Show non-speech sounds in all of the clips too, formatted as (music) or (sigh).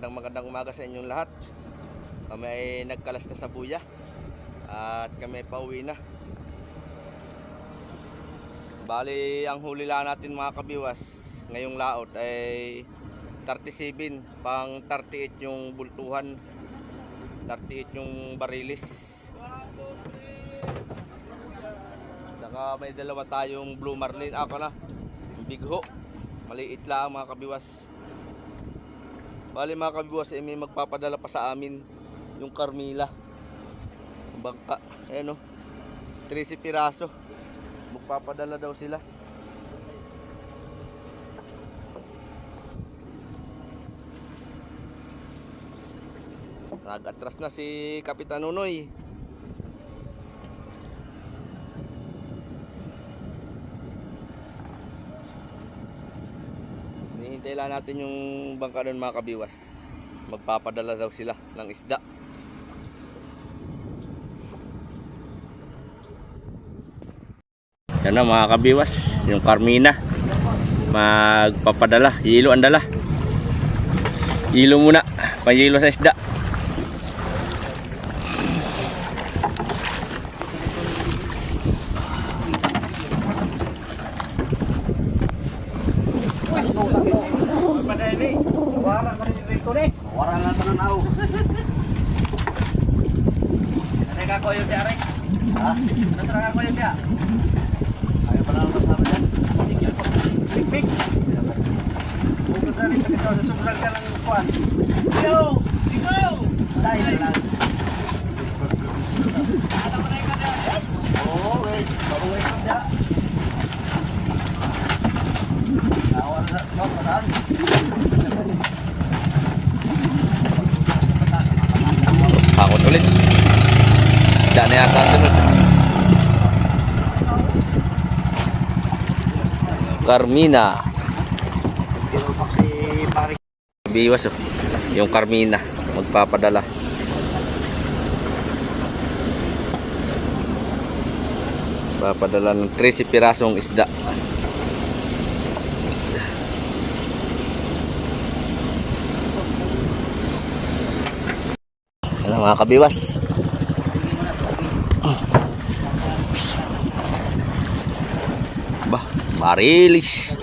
magandang magandang umaga sa inyong lahat. Kami ay nagkalas na sa buya at kami ay pauwi na. Bali, ang huli lang natin mga kabiwas ngayong laot ay 37 pang 38 yung bultuhan 38 yung barilis saka may dalawa tayong blue marlin ako na yung big ho maliit lang mga kabiwas bali mga kabiwas eh, may magpapadala pa sa amin yung Carmila. Yung bangka. Ayan o 13 piraso. Magpapadala daw sila. Nag-atras na si Kapitan Nunoy. Lang natin yung bangka nun mga kabiwas. Magpapadala daw sila ng isda. Yan na mga kabiwas, yung Carmina. Magpapadala, hilo ang dala. Hilo muna, pahilo sa isda. Padahili. Wala man ni Rico ni. Wala lang pananaw. Ano ka koyo di are? Ha? Ano sa ka koyo di? Ayaw pa lang masama yan. Tigil pa. Big big. Bukod na rin ito sa sobrang ka lang kuan. Yo! Go! Dahil na lang. Ano? Oo, wait. Baruwi ko dia. Nawala na. Mapatan. Pakot ulit. Isda na yata sunod. Carmina. Biwas oh. Yung Carmina. Magpapadala. Papadala ng 13 pirasong isda. Ano mga kabiwas? Marilis.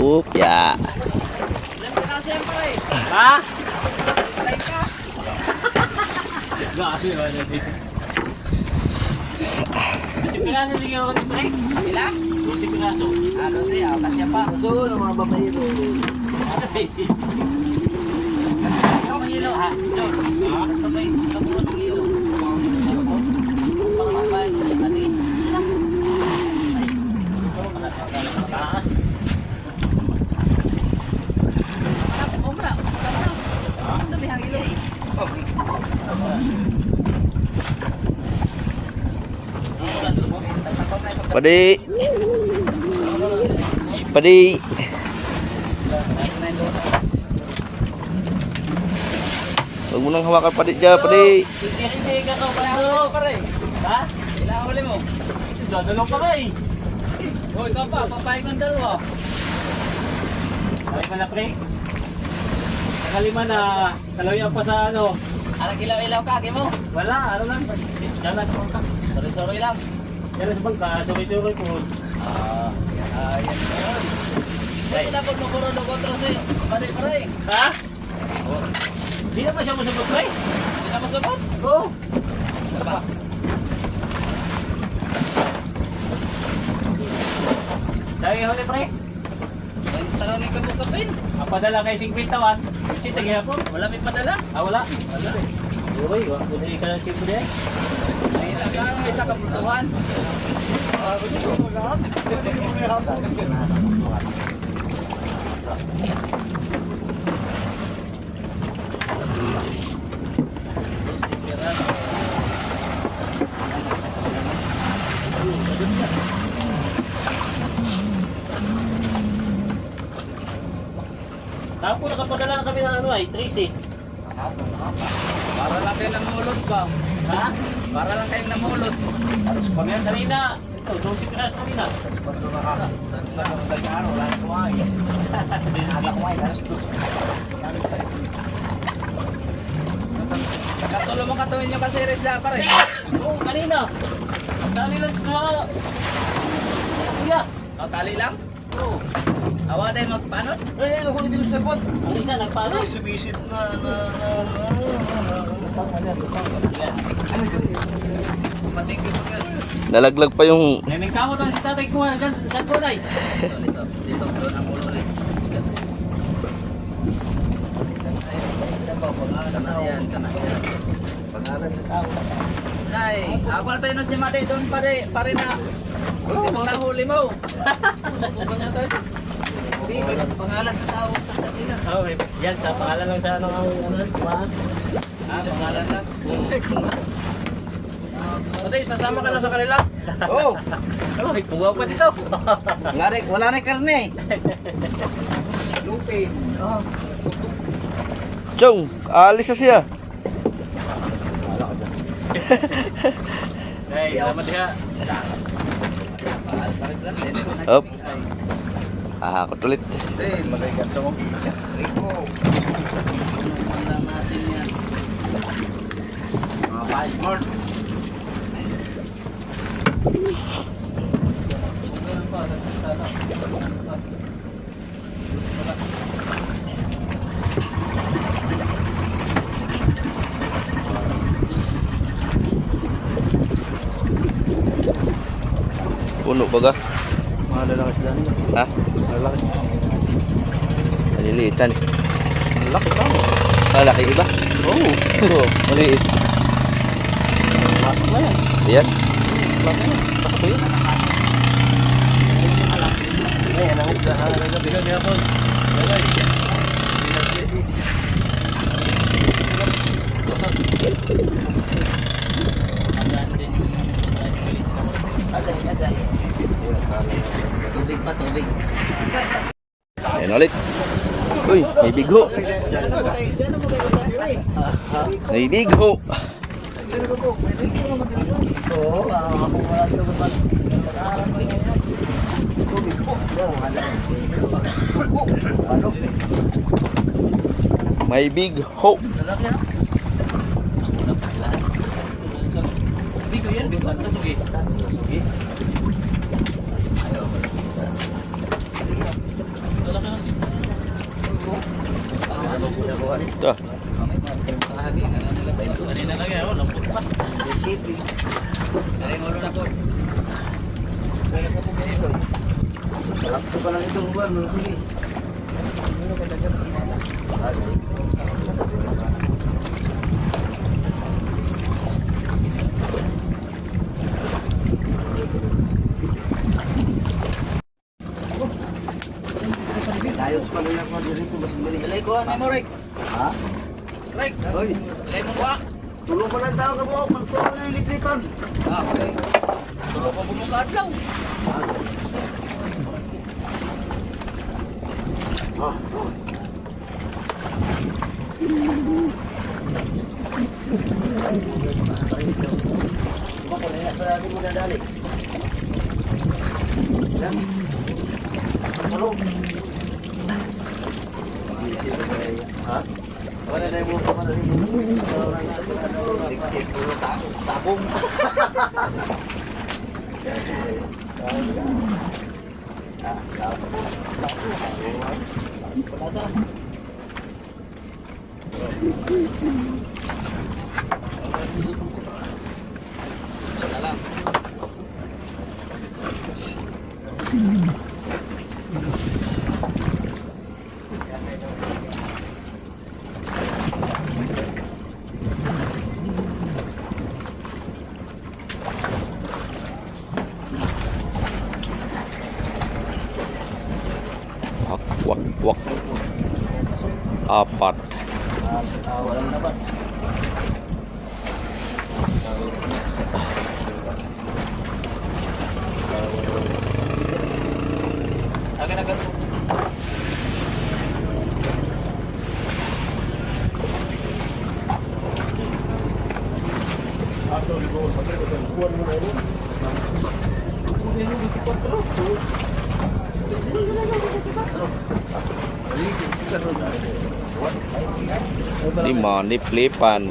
Upya. Ha? Ba piraso sige ako ni Frank. Ilang? (laughs) Kasi piraso. Ano siya? Kasya pa. So, ng mga. Ikaw may ilaw ha? John. Ha? Tabay. Taburo ng ilaw. Pangmamay. Padi. Padi. Huwag mo nang hawakan padi dyan, padi. Ka? Ha? Ilang huli mo? Dadalo pa ka eh. Oh, ikaw pa. Papayag ng dalawa. Ay pala pre. Nakalima na kalawian pa sa ano. Alang ilaw-ilaw ka. mo. Wala, ano lang. Lang sa bangka. Sorry-sorry lang. Lang sa bangka. Suki-suki po. Ah, yan. Ah, yan. Ay, dapat mo kuro do kontrol sa'yo. Pare, pare. Ha? Hindi naman siya masabot pre. Hindi na masabot. Oo. Isa pa. Dahil huli pre. Yan, tanaw ni kabukapin. Ang padala kay 50 wan. Kasi taghihapon. Wala may padala. Ah, wala. Wala. Uy, wala ko na ka tipo de. Ay, lang may isa kapuntuhan. Tapos nakapadala na kami ng ano ay, Tracy. Para kayo namulot ba? Ha? Para lang kayo namulot. Kanina, Ito, 12 pinas na nila. Nakatulo mo katuwin nyo kasi res na pare. Oo, kanina. Dali lang sa... Kuya. O, tali lang. Oo. Awa din magpanot. Ay, ano ko dito sa kwan? Ang isa nagpalo. Ay, sumisip na, na, na, Pating ko yun. Nalaglag pa yung Nemeng kamo to si tatay ko dyan sa sa kulay. Sorry, sorry. Dito, doon ang ulo yan. Pangalan sa tao. Nay, ako na tayo nun si Mate doon pare, pare na. Hindi mo nahuli mo. May pangalan sa tao. Na. Oh, eh, yan sa pangalan lang sa ano ang ano, sa pangalan lang. Mate, sasama ka na sa kanila. Oh, Oh, may kuha pa dito. wala rin, wala rin karne. Lupin. Oh. Chong, alis na siya. Ay, salamat siya. Up. Ahakot ulit. Eh, magaigan sa mo. Rico. Mandang natin yan. Five more. Puno baga. Mga lalaki sila nila. Ha? Lalaki. Maliliitan. Laki pa. Malaki iba? Oo. (laughs) Oh. Maliit. Pasok na yan. Ayan. Pasok na. Pasok ko yun. Ayan, ang isda. Nagabihan niya po. Tubig pa, tubig. Ayan ulit. Uy, may bigho. May bigho. Oo, ako wala ito naman. Ano? May big ho. Bigo yan, bigo. Tasugi. Sige. Ito. Kanina lang yan, oh, lambot pa. Kaya yung ulo na po. Sakto pa lang itong buwan. Sige. Tayo sa palayan mo dito mas mali. Ilay ko, ano mo, Rick? Ha? Rick, Hoy, ilay mo ba? tulong pa lang tao ka mo. Magtulong Ah, okay. Tulog ko bumuka adlaw. Bako na yan. Sarado mo na dali. Yan. Tulong. Ha? Wala na yung buka pa na rin. Dikdik mo sa sabong. Wak, wak, wak. Apat. Ah, walang labas. Akin agad. Lima, niplipan.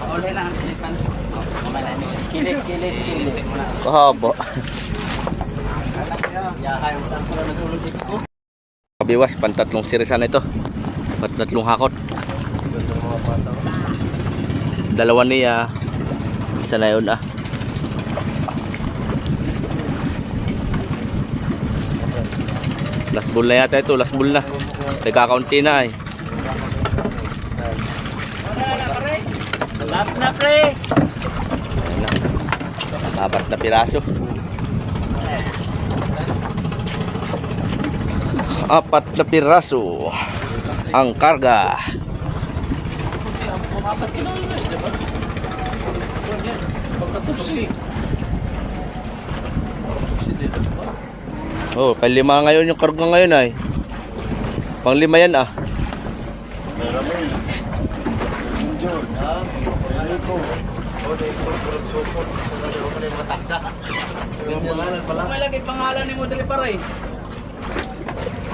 Paulay lang ang sige. Kilit, kilit, kilit. mo. Kahaba. Mo. Kabiwas, pantatlong sirisan ito. Pantatlong hakot. Dalawa niya. Isa na yun ah. Last ball na yata ito, last ball na. Nagkakaunti na eh. Lap na pre! Ayan na. Apat na piraso. Apat na piraso. Ang karga. Oh, palima ngayon yung karga ngayon ay. Panglima yan ah. May lagi pangalan ni mo dali pare.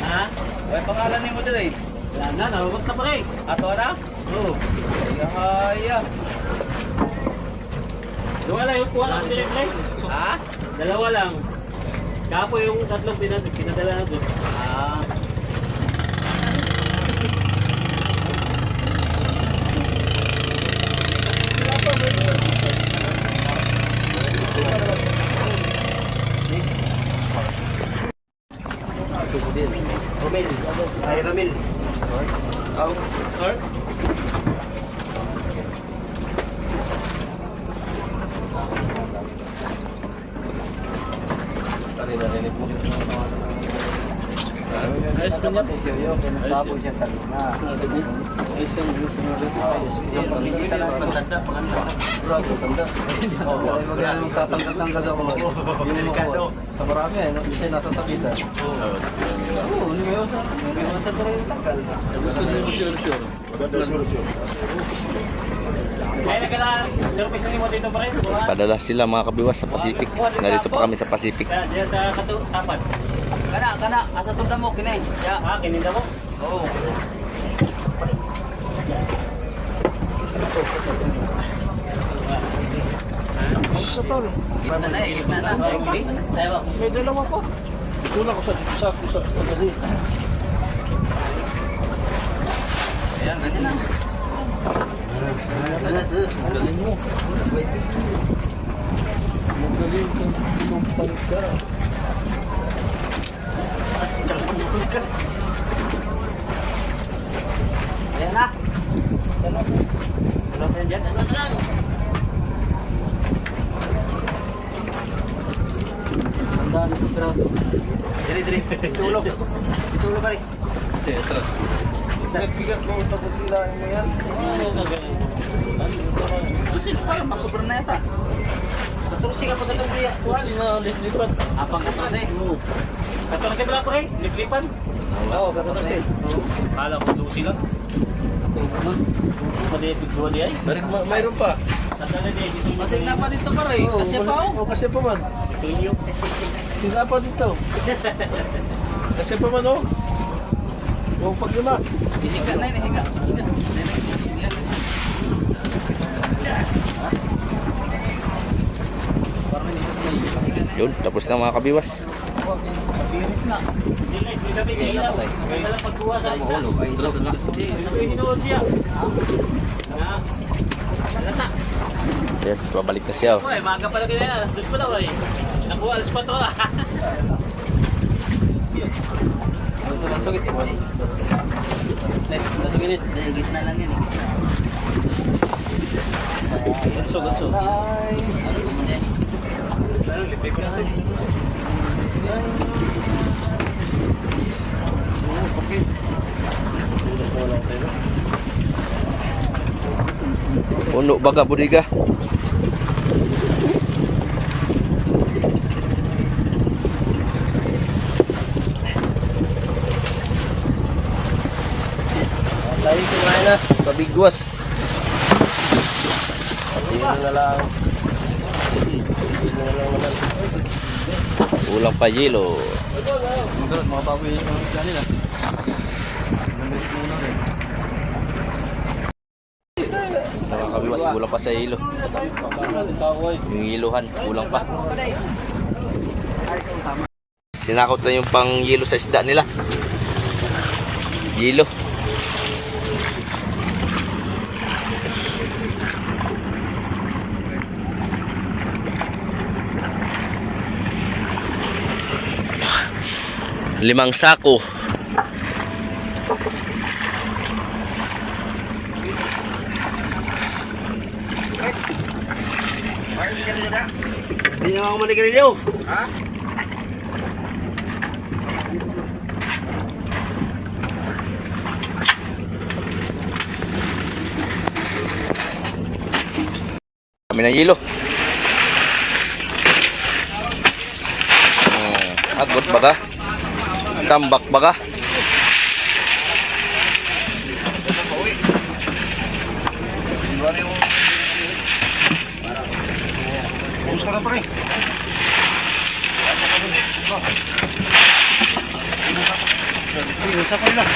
Ha? May pangalan ni mo dali. Wala na, nahugot na pre. Ato na? Oo. Yahaya. Dalawa lang yung kuha ng pre. Ha? Dalawa lang. Kapo yung tatlong pinad pinadala na doon. Ah. Or? Ayos ba niya? Ayos yun. Pinagtapos siya kanina. Ayos yun. Isang pagkikita na pagtanda. Bravo, tanda. Oo, wag na nang tatanggal-tanggal ako. Yung delikado. Sa marami, eh? Minsan nasa sakitan. Oo, hindi kayo sa... Hindi kayo sa tuloy yung tanggal. Gusto niyo yung sure-sure. Mo pre. Buwan. Padala sila mga kabiwas sa Pacific. Narito pa kami sa Pacific. Sa katu tapat. Kana, kana. Asa tunda mo, kinay. Ya. Ha, kininda mo. Oo. Gitna na eh, gitna na. May dalawa po. Kulang ko sa dito sa sa pagdali. Ayan, ganyan na. Galing mo. Magaling kang pinumpal ka. Ayan na. Ano pa yan dyan? Ano na lang? Tandaan ko traso. Diri, diri. Tulog. Tulog ka rin. Nagbigat mo tapos sila mo yan. Kasi parang masobra na yata. Katursi ka pa sa kambriya. Tuwali na lipat. Apang katursi? 14 pala pre, liplipan. Ko 12 lang. Ay. Meron, mayroon pa. Tatala di dito. Pa dito pa rin. Kasi pa oh. O, kasi pa man. Si Pinyo. Sila pa dito. Kasi pa man, oh. Huwag pag lima. Hihiga na yun. Hihiga. Yun, tapos na mga kabiwas. Masiris na. Hindi guys, may gabi sa ilaw. May dalang pagkuha sa isda. Hindi, sabi ni Noon siya. Na. Alata. Yan, babalik na siya. Uy, maaga pala. Alas dos pa daw ay. Nakuha alas 4 ah. Ito lang sugit. Nasugit. Hindi, gitna lang yun. eh, Gitna. Ganso, ganso. Ay. Ano mo din? Ano, libre ko na ito. Puno baga budiga. Tayo kumain na. Pabigwas. Pati na lang. Pati na lang naman. Kulang pa yelo. Mga baboy mga isla nila. Nandito muna rin. Kabiwas, kulang pa sa yelo. Yung yiluhan, kulang pa. Sinakot na yung pang yelo sa isda nila. Yelo. Limang sako. Hindi na ako manigarilyo. Kami ng yelo. Hmm, agot baga. Tambak baga. Gusto na pa rin. Isa ko lang.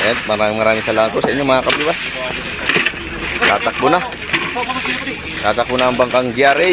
Ayan, maraming maraming salamat po sa inyo mga kabiwas. Tatakbo na. Tatakbo na ang bangkang GRA.